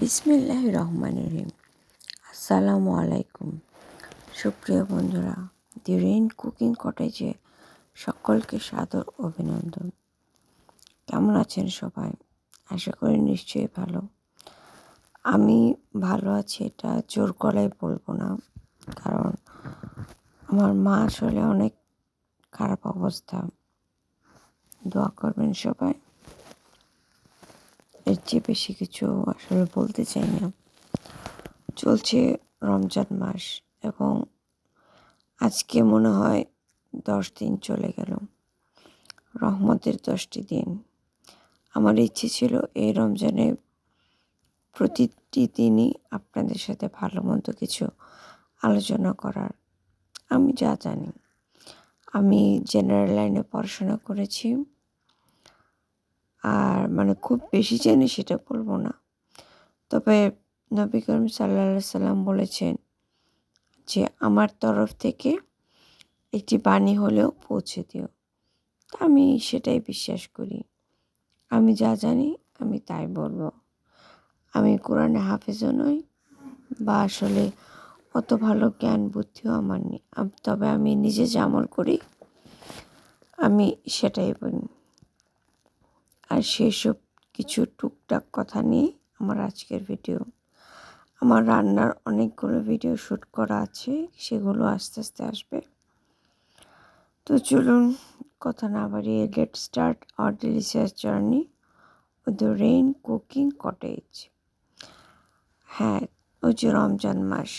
বিসমিল্লাহ রহমান রহিম। আসসালামু আলাইকুম। সুপ্রিয় বন্ধুরা দি রেইন কুকিং কটেজে সকলকে সাদর অভিনন্দন। কেমন আছেন সবাই? আশা করি নিশ্চয়ই ভালো। আমি ভালো আছি, এটা জোর গলায় বলব না, কারণ আমার মা আসলে অনেক খারাপ অবস্থা। দোয়া করবেন সবাই। এর চেয়ে বেশি কিছু আসলে বলতে চাই না। চলছে রমজান মাস এবং আজকে মনে হয় দশ দিন চলে গেল। রহমতের দশটি দিন। আমার ইচ্ছে ছিল এই রমজানে প্রতিটি দিনই আপনাদের সাথে ভালো মন্দ কিছু আলোচনা করার। আমি যা জানি। আমি জেনারেল লাইনে পড়াশোনা করেছি। আর মানে খুব বেশি জানি সেটা বলব না। তবে নবী করিম সাল্লা সাল্লাম বলেছেন যে, আমার তরফ থেকে একটি বাণী হলেও পৌঁছে দিও। তা আমি সেটাই বিশ্বাস করি। আমি যা জানি আমি তাই বলব। আমি কোরআনে হাফেজও নই বা আসলে অত ভালো জ্ঞান বুদ্ধিও আমার নেই। তবে আমি নিজে যে করি, আমি সেটাই বলি। আর সেসব কিছু টুকটাক কথা নিয়ে আমার আজকের ভিডিও আমার রান্নার অনেকগুলো ভিডিও শ্যুট করা আছে, সেগুলো আস্তে আস্তে আসবে। তো চলুন কথা না বাড়িয়ে get start R delicious journey with rain cooking cottage হ্যাঁ ওই যে রমজান মাস,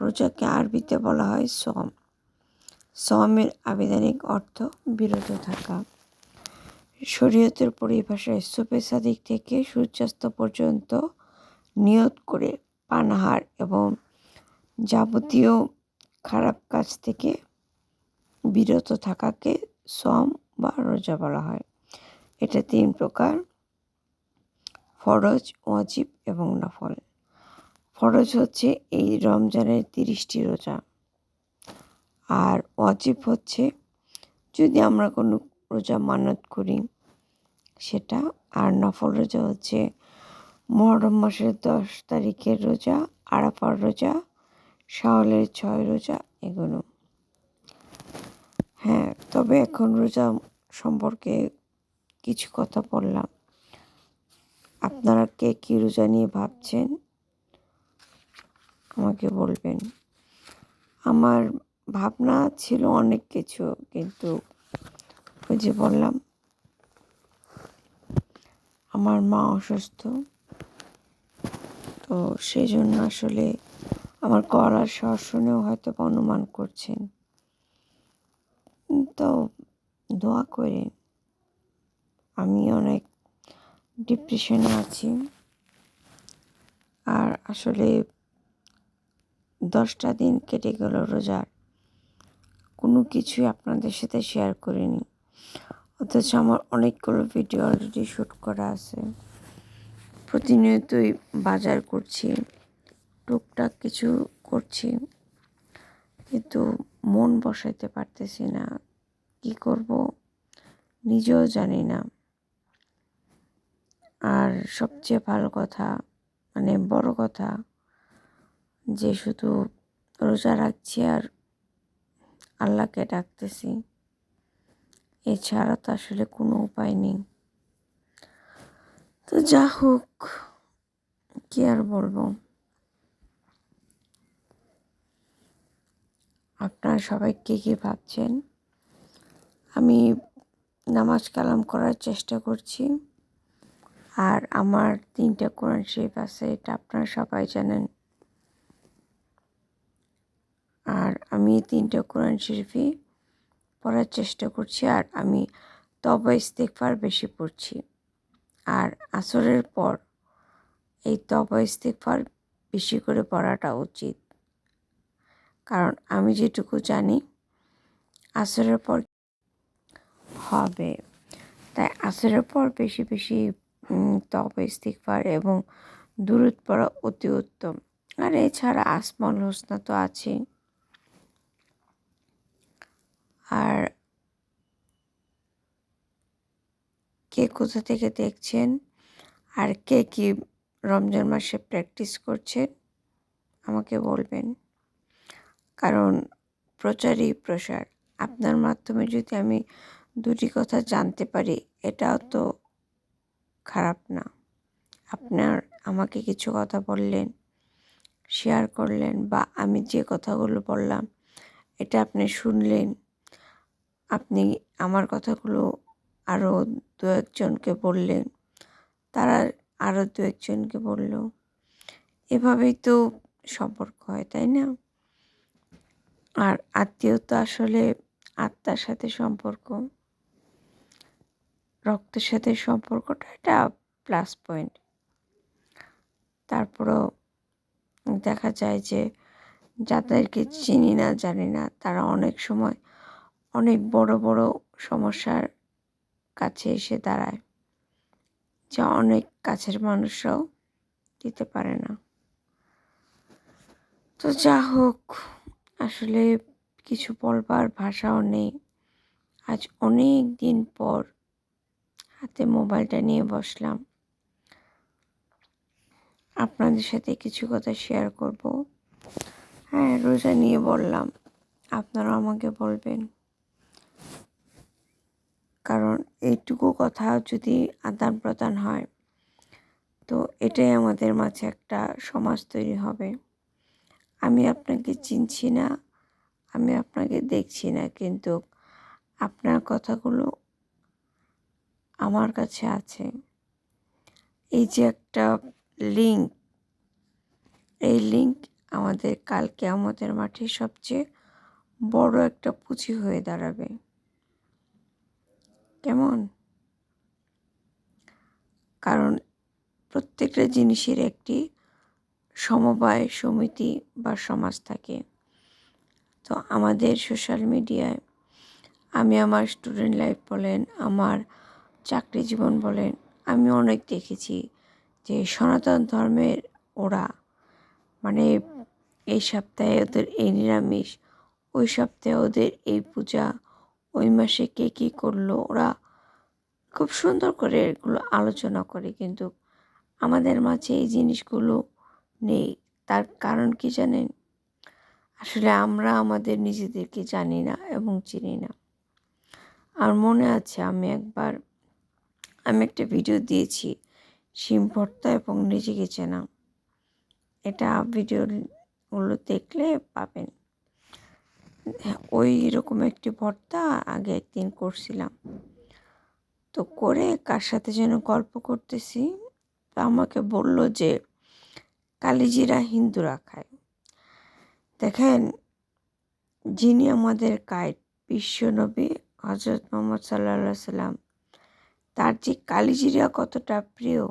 রোজাকে আরবিতে বলা হয় সম সমের আবেদনিক অর্থ বিরত থাকা। শরীয়তের পরিভাষায় সুপে সাদিক থেকে সূর্যাস্ত পর্যন্ত নিয়ত করে পানাহার এবং যাবতীয় খারাপ কাজ থেকে বিরত থাকাকে সম বা রোজা বলা হয়। এটা তিন প্রকার, ফরজ, ওয়াজিব এবং নফল। ফরজ হচ্ছে এই রমজানের তিরিশটি রোজা। আর ওয়াজিব হচ্ছে যদি আমরা কোনো রোজা মানত করি। সেটা আর নফল রোজা হচ্ছে মহরম মাসের দশ তারিখের রোজা, আরাফার রোজা শাওলের ছয় রোজা এগুলো। হ্যাঁ তবে এখন রোজা সম্পর্কে কিছু কথা বললাম। আপনারা কে কী রোজা নিয়ে ভাবছেন? আমাকে বলবেন। আমার ভাবনা ছিল অনেক কিছু, কিন্তু যে বললাম, আমার মা অসুস্থ, তো সেই জন্য আসলে আমার গলার স্বর শুনেও হয়তো অনুমান করছেন। তো দোয়া করে আমি অনেক ডিপ্রেশনে আছি। আর আসলে দশটা দিন কেটে গেল রোজার, কোনো কিছুই আপনাদের সাথে শেয়ার করিনি। অথচ আমার অনেকগুলো ভিডিও অলরেডি শ্যুট করা আছে। প্রতিনিয়তই বাজার করছি, টুকটাক কিছু করছি, কিন্তু মন বসাইতে পারতেছি না, কি করব নিজেও জানি না। আর সবচেয়ে ভালো কথা মানে বড় কথা, যে শুধু রোজা রাখছি আর আল্লাহকে ডাকতেছি এছাড়া তো আসলে কোনো উপায় নেই। তো যা হোক, কি আর বলব? আপনারা সবাই কে কী ভাবছেন? আমি নামাজ কালাম করার চেষ্টা করছি। আর আমার তিনটা কোরআন শরীফ আছে, এটা আপনারা সবাই জানেন। আর আমি তিনটা কোরআন শরীফই পড়ার চেষ্টা করছি আর আমি তবা ইস্তেকফার বেশি পড়ছি। আর আসরের পর এই তবা ইস্তেকফার বেশি করে পড়াটা উচিত। কারণ আমি যেটুকু জানি, আসরের পর হবে। তাই আসরের পর বেশি বেশি তবা ইস্তেকফার এবং দূরত পড়া অতি উত্তম। আর এছাড়া আসমাল হোসনা তো আছেই। আর কে কোথা থেকে দেখছেন? আর কে কি রমজান মাসে প্র্যাকটিস করছেন? আমাকে বলবেন। কারণ প্রচারই প্রসার। আপনার মাধ্যমে যদি আমি দুটি কথা জানতে পারি, এটাও তো খারাপ না। আপনার আমাকে কিছু কথা বললেন শেয়ার করলেন বা আমি যে কথাগুলো বললাম, এটা আপনি শুনলেন আপনি আমার কথাগুলো আরও দু একজনকে বললেন তারা আরও দু একজনকে বলল। এভাবেই তো সম্পর্ক হয়, তাই না? আর আত্মীয়তা আসলে আত্মার সাথে সম্পর্ক। রক্তের সাথে সম্পর্কটা এটা প্লাস পয়েন্ট তারপরও দেখা যায় যে যাদেরকে চিনি না, জানি না, তারা অনেক সময় অনেক বড় বড় সমস্যার কাছে এসে দাঁড়ায়, যা অনেক কাছের মানুষরাও দিতে পারে না। তো যা হোক, আসলে কিছু বলবার ভাষাও নেই। আজ অনেক দিন পর হাতে মোবাইলটা নিয়ে বসলাম। আপনাদের সাথে কিছু কথা শেয়ার করব। হ্যাঁ রোজা নিয়ে বললাম। আপনারাও আমাকে বলবেন। কারণ এইটুকু কথা যদি আদান প্রদান হয়, তো এটাই আমাদের মাঝে একটা সমাজ তৈরি হবে। আমি আপনাকে চিনছি না, আমি আপনাকে দেখছি না, কিন্তু আপনার কথাগুলো আমার কাছে আছে। এই যে একটা লিঙ্ক এই লিঙ্ক আমাদের কালকে আমাদের মাঠে সবচেয়ে বড় একটা পুঁজি হয়ে দাঁড়াবে। কেমন? কারণ প্রত্যেকটা জিনিসের একটি সমবায় সমিতি বা সমাজ থাকে। তো আমাদের সোশ্যাল মিডিয়ায় আমি আমার স্টুডেন্ট লাইফ বলেন, আমার চাকরি জীবন বলেন, আমি অনেক দেখেছি যে সনাতন ধর্মের ওরা মানে এই সপ্তাহে ওদের এই নিরামিষ, ওই সপ্তাহে ওদের এই পূজা ওই মাসে কে কী করল, ওরা খুব সুন্দর করে এগুলো আলোচনা করে। কিন্তু আমাদের মাঝে এই জিনিসগুলো নেই। তার কারণ কি জানেন? আসলে আমরা আমাদের নিজেদেরকে জানি না এবং চিনি না। আর মনে আছে আমি একবার, আমি একটা ভিডিও দিয়েছি ভর্তা এবং নিজেকে চেনা এটা ভিডিওগুলো দেখলে পাবেন। ওই রকম একটি ভর্তা আগে একদিন করছিলাম। তো করে কার সাথে যেন গল্প করতেছি, তো আমাকে বলল যে, কালিজিরা হিন্দুরা খায়। দেখেন, যিনি আমাদের কায়েদ বিশ্বনবী হজরত মোহাম্মদ সাল্লা সাল্লাম তার যে কালিজিরা কতটা প্রিয়,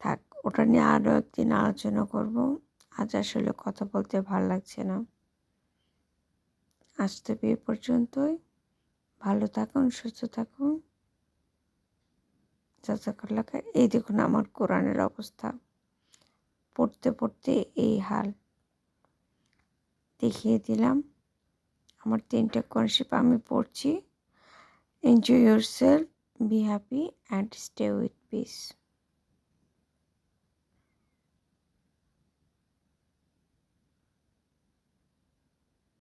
থাক, ওটা নিয়ে আরও একদিন আলোচনা করব। আজ আসলে কথা বলতে ভালো লাগছে না। আজ তো এ পর্যন্তই। ভালো থাকুন, সুস্থ থাকুন। জাজাকাল্লাহ এই দেখুন আমার কোরআনের অবস্থা। পড়তে পড়তে এই হাল দেখিয়ে দিলাম। আমার তিনটে কনসেপ্ট আমি পড়ছি। Enjoy yourself be happy and stay with peace